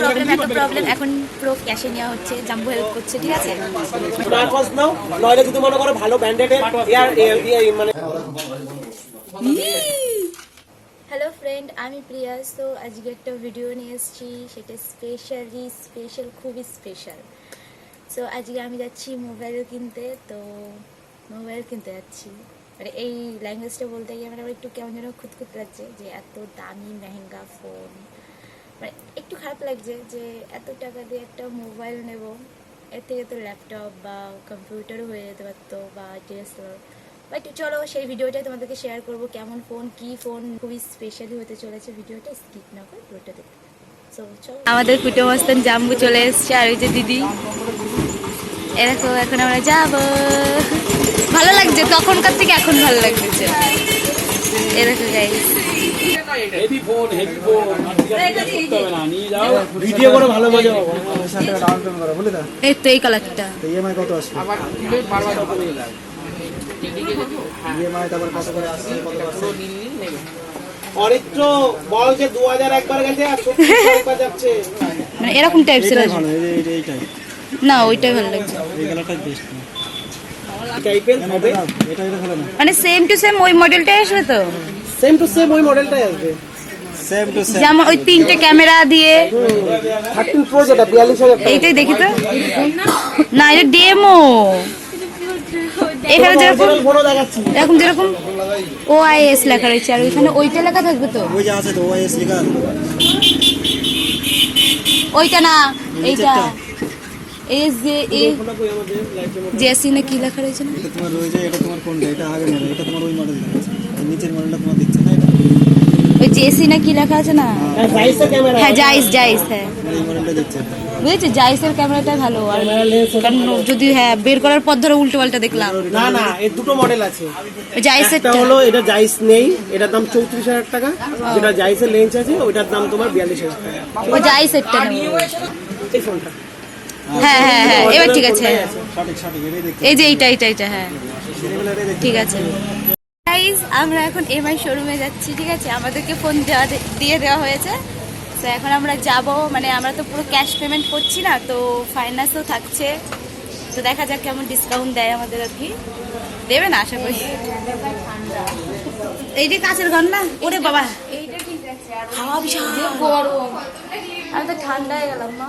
Problem এত problem এখন পুরো ক্যাশে নেওয়া হচ্ছে জাম্বো হেল্প করছে ঠিক আছে? স্মার্ট ওয়াচ নাও নইলে যদি মনে করো ভালো ব্র্যান্ডেড এয়ার মানে হ্যালো ফ্রেন্ড আমি প্রিয়া। তো আজকে একটা ভিডিও নিয়ে এসেছি সেটা স্পেশালি স্পেশাল খুবই স্পেশাল সো আজকে আমি যাচ্ছি মোবাইল কিনতে তো মোবাইল কিনতে যাচ্ছি। মানে এই ল্যাঙ্গুয়েজটা বলতে গিয়ে আমার একটু কেমন যেন খুঁতখুত লাগছে যে এত দামি মেহেঙ্গা ফোন মানে একটু খারাপ লাগছে যে এত টাকা দিয়ে একটা মোবাইল নেব। এর থেকে তো ল্যাপটপ বা কম্পিউটারও হয়ে যেতে পারতো বা ডিএসএলআর বাট চলো, সেই ভিডিওটাই তোমাদেরকে শেয়ার করব। কেমন ফোন কি ফোন খুবই স্পেশালি হতে চলেছে ভিডিওটা স্কিপ না করে পুরোটা দেখতে। আমাদের কুটো মস্তান জাম্বু চলে এসছে আর ওই যে দিদি। এরকম এখন আমরা যাব। ভালো লাগছে, তখনকার থেকে এখন ভালো লাগছে। এরকম guys heavy phone heavy phone নিয়ে যাও। ভিডিও করে ভালো মজা পাবো। ডাউন পেমেন্ট করা বুঝলি তো এই তো এই কালারটা ইএমআই কত আসবে? আবার বারবার ইএমআই তারপর কত করে আসছে কত অরিত্র বল যে দু হাজার একবার গেছে আর সত্যি একবার যাচ্ছে। মানে এরকম টাইপ ছিল। এইটাই ভালো এই যে- এইটা এইটাই। না ওইটাই ভালো লাগছে। এই কালারটাই বেস্ট টাইপের হবে এটা এটা ভালো না মানে সেম টু সেম ওই মডেলটাই আসবে তো? সেম টু সেম ওই মডেলটাই আসবে। সেম টু সেম যেমন ওই তিনটে ক্যামেরা দিয়ে। এইটাই দেখি তো। না এটা ডেমো এখানে যেরকম এরকম যেরকম ও আই এস লেখা রয়েছে আর ওইখানে ওইটা লেখা থাকবে তো? ওই যে আছে তো ওআইএস লেখা ওইটা না এইটা। এস জে এ জেসি না কি লেখা রয়েছে না? এটা তোমার রয়েছে এটা তোমার কোনটা এটা আগে মডেল এটা তোমার ওই মডেল দেখাচ্ছে নিচের মডেলটা তোমার দিচ্ছে না? ওই জেসি না কি লেখা আছে না? হ্যাঁ জাইস জাইস হ্যাঁ বুঝেছ? জাইসের ক্যামেরাটাই ভালো। আর কারণ যদি হ্যাঁ বের করার পর ধরে উল্টো পাল্টা দেখলাম। না না এর দুটো মডেল আছে। ওই জাইসের হলো এটা জাইস নেই এটার দাম চৌত্রিশ হাজার টাকা। যেটা জাইসের লেন্স আছে ওইটার দাম তোমার বিয়াল্লিশ হাজার টাকা। ও জাইসেরটা এই ফোনটা। হ্যাঁ হ্যাঁ হ্যাঁ এবার ঠিক আছে। এই যে এইটা এইটা এইটা হ্যাঁ। ঠিক আছে। গাইজ আমরা এখন এমআই শোরুমে যাচ্ছি ঠিক আছে? আমাদেরকে ফোন দেওয়া দিয়ে দেওয়া হয়েছে। তো এখন আমরা যাব মানে আমরা তো পুরো ক্যাশ পেমেন্ট করছি না তো ফাইন্যান্সও থাকছে। তো দেখা যাক কেমন ডিসকাউন্ট দেয় আমাদের আর কি। দেবে না আশা করি। এইটা কাছের ঘর না ওরে বাবা। হাওয়া বিশাল। গরম আমি তো ঠান্ডা হয়ে গেলাম মা।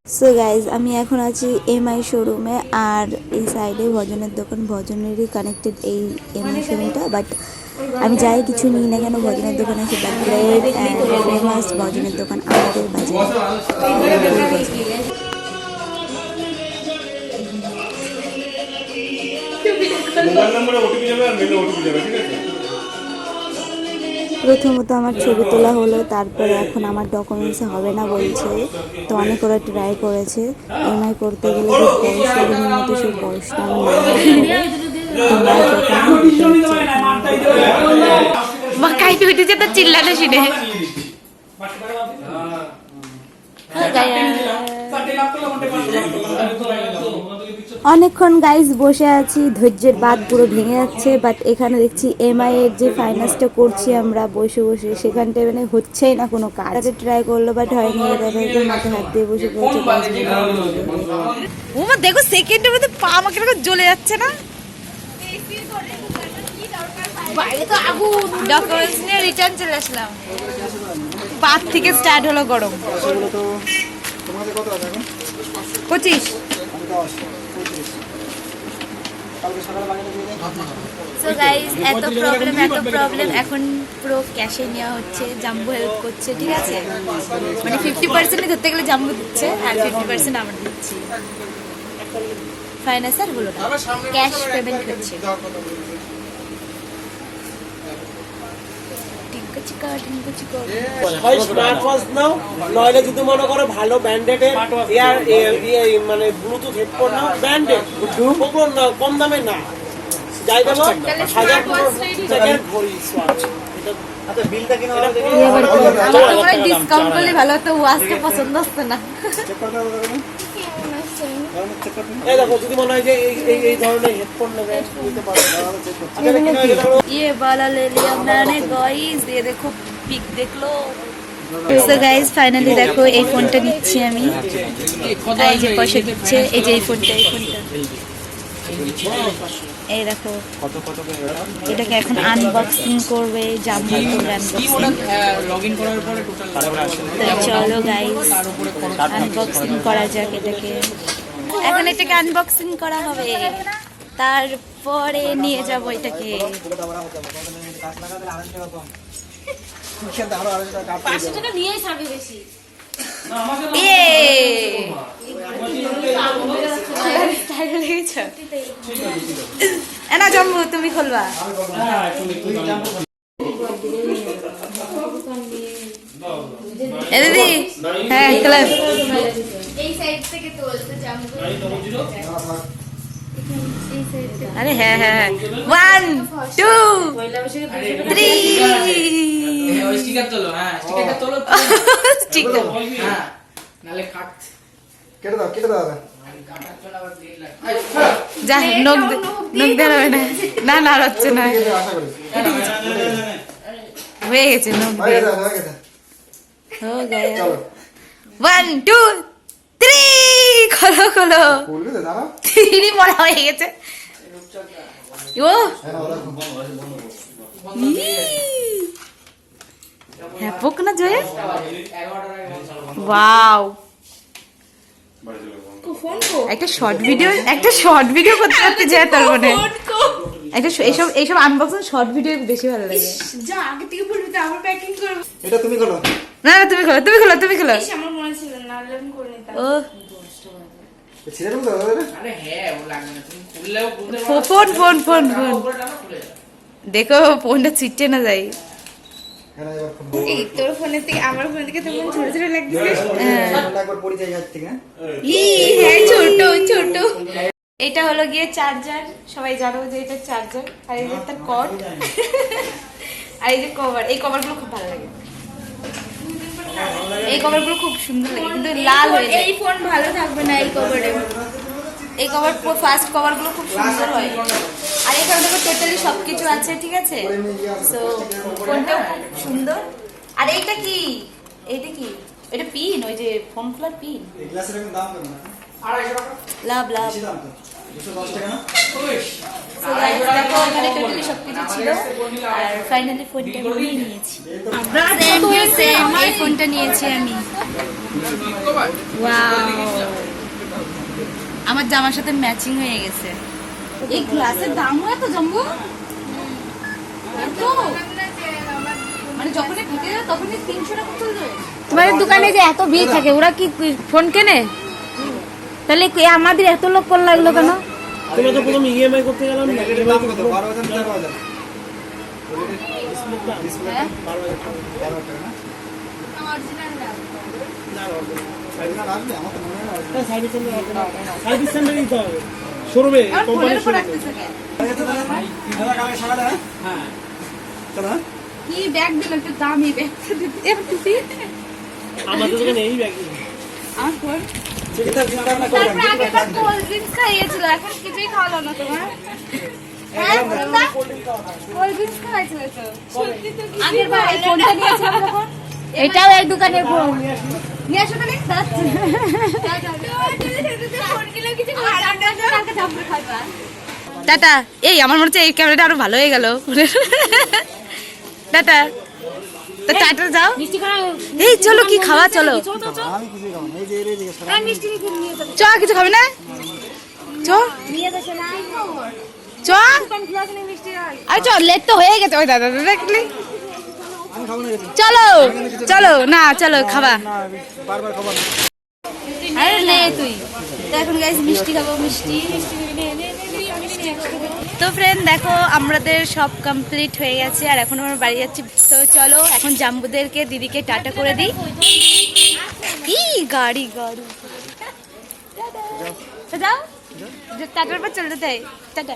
সো গাইজ আমি এখন আছি এমআই শোরুমে আর এই সাইডে ভজনের দোকান। ভজনেরই কানেক্টেড এই এমআই শোরুমটা বাট আমি যাই কিছু নিই না কেন, ভজনের দোকানে সেটা গ্রেট ফেমাস ভজনের দোকান আমাদের বাজারে। নম্বরে ওটিপি যাবে আর মেলে ওটিপি যাবে, ঠিক আছে? প্রথমত আমার ছবি তোলা হলো তারপরে এখন আমার ডকুমেন্টস হবে না বলছে। তো অনেক ওরা ট্রাই করেছে। এমআই করতে গেলে যে নিয়মিত সেই বয়সটা আমার না। হলে কাইতে উঠেছে তো চিল্লানো শুনে। অনেকক্ষণ গাইজ বসে আছি ধৈর্যের বাদ পুরো ভেঙে যাচ্ছে বাট এখানে দেখছি এমআই এর যে ফাইন্যান্সটা করছি আমরা বসে বসে সেখানটায় মানে হচ্ছেই না কোনো কাজ। আছে ট্রাই করল বাট হয়নি মাথায় হাত দিয়ে বসে পড়েছে। ও দেখো সেকেন্ডের মধ্যে পা আমাকে এরকম জ্বলে যাচ্ছে না? বাইরে তো আগুন। ডকুমেন্টস নিয়ে রিটার্ন চলে আসলাম। পাত থেকে স্টার্ট হলো গরম। সেগুলো তো তোমাদের কত আছে এখন? পঁচিশ। সো গাইস এত প্রবলেম এত প্রবলেম এখন পুরো ক্যাশে নেওয়া হচ্ছে জাম্বু হেল্প করছে, ঠিক আছে? মানে ফিফটি পার্সেন্টই ধরতে গেলে জাম্বু দিচ্ছে, আর ফিফটি পার্সেন্ট আমরা দিচ্ছি। ফাইন্যান্স আর হলো না। ক্যাশ পেমেন্ট হচ্ছে। হয় স্মার্ট ওয়াচ নাও যদি মনে করো ভালো ব্র্যান্ডেড এয়ার মানে ব্লুটুথ হেডফোন নাও কম দামে যাই। আচ্ছা ডিসকাউন্ট করলে ভালো হতো পছন্দ না চেক করতে হবে দেখুন চেক করতে এই দেখো যদি মনে হয় যে এই এই- এই ধরনের হেডফোন নেবে নিতে পারো চেক করতে আচ্ছা, এটা কিনা হয়ে গেল। ये वाला ले लिया मैंने गाइस ये देखो पिक देख लो সো গাইস ফাইনালি দেখো এই ফোনটা নিচ্ছি আমি আর এই যে পয়সা দিচ্ছে এই যে এই ফোনটা এই ফোনটা এই দেখো। কত কত এটাকে এখন আনবক্সিং করবে জাম্বু করবে। আনবক্সিং তো চলো গাইস আনবক্সিং করা যাক এটাকে। এখন এটাকে আনবক্সিং করা হবে। তারপরে নিয়ে যাব এটাকে। টাকা কম খেলতে লেগেছে এনা জম্বু তুমি খুলবা। এ দিদি হ্যাঁ ক্লাস আরে হ্যাঁ হ্যাঁ ওয়ান টু থ্রি স্টিকার তোলো হ্যাঁ স্টিকারটা তোলো। ঠিক আছে হ্যাঁ নালে কাট কেটে দাও কেটে দাও যা নখ নখ দেওয়া না না না হচ্ছে না হয়ে গেছে নখ হয়ে দিয়ে হয়ে গয়া চলো ওয়ান টু থ্রি খোলো খোলো থ্রি মরা হয়ে গেছে ও হ্যাঁ হ্যাঁ পোক না জয়ে ওয়াও একটা শর্ট ভিডিও একটা শর্ট ভিডিও করতে করতে যায় তার মানে। একটা এইসব এইসব আনবক্সিং শর্ট ভিডিও বেশি ভালো লাগে। যা আগে থেকে বলবি তো আবার প্যাকিং করব এটা তুমি করো। না না তুমি খোলো তুমি খোলো তুমি খোলো ইস, আমার মনে ছিল না আমি করে নিতাম ও হ্যাঁ ও দেখো ফোনটা ছিটে না যায় হ্যাঁ এবার খুলবো এই তোর ফোনের থেকে আমার ফোন থেকে তোর ফোন ছোট ছোট লাগছে হ্যাঁ। ছোট ছোট এটা হলো গিয়ে চার্জার সবাই জানো যে এটা চার্জার আর এই যে তার কট আর এই যে কভার এই কভারগুলো খুব ভালো লাগে। এই কভারগুলো খুব সুন্দর লাগে কিন্তু লাল হয়ে যায়। এই ফোন ভালো থাকবে না এই কভারে এই কভার ফার্স্ট কভারগুলো খুব সুন্দর হয়। এখানে দেখো টোটালি সবকিছু আছে ঠিক আছে? সো ফোনটাও খুব সুন্দর? আর এইটা কি? এইটা কি? এটা পিন ওই যে ফোন খোলার পিন লাভ লাভ। ফোনটা নিয়েছি। আমি! আমার জামার সাথে ম্যাচিং হয়ে গেছে। এই গ্লাসের দামও এত জম্বু মানে যখনই ঢুকে যাবে তখনই তিনশো টাকা চলবে তোমাদের দোকানে যে এত ভিড় থাকে ওরা কি ফোন কেনে তাহলে কি আমাদের এত লোক কল লাগল কেন তুমি তো প্রথম ইএমআই করতে গেলাম দাম বারো হাজার তেরো হাজার হ্যাঁ? মনে হয়। সার্ভিস সেন্টার দিতে হবে শোরুমে কোম্পানির শোরুমে? কি? ব্যাগ দিল একটু দামি ব্যাগ একটু আমাদের দোকানে এই ব্যাগ আমার এখন কিছুই খাওয়ালো না তোমার। হ্যাঁ আগের বার এই ফোনটা নিয়েছিলাম এটাও এক দোকানের ফোন নিয়ে আসো তাহলে। টাটা। এই আমার মনে হচ্ছে এই ক্যামেরাটা আরও ভালো হয়ে গেল। টাটা। তো টাটা যাও। এই চলো কি খাওয়া? চলো। চ কিছু খাবে না? চ। চ। আরে চ লেট তো হয়ে গেছে। ওই দাদা দাদা দেখলি আমি খাব না কিছু। চলো চলো না। চলো খাবা। আরে নে তুই। তো এখন গাইস মিষ্টি খাব মিষ্টি। তো ফ্রেন্ড দেখো আমাদের সব কমপ্লিট হয়ে গেছে আর এখন আমরা বাড়ি যাচ্ছি। তো চলো এখন জাম্বুদেরকে দিদিকে টাটা করে দিই। কি গাড়ি গাড়ি। যাও। টাটার পর দেয় টাটা।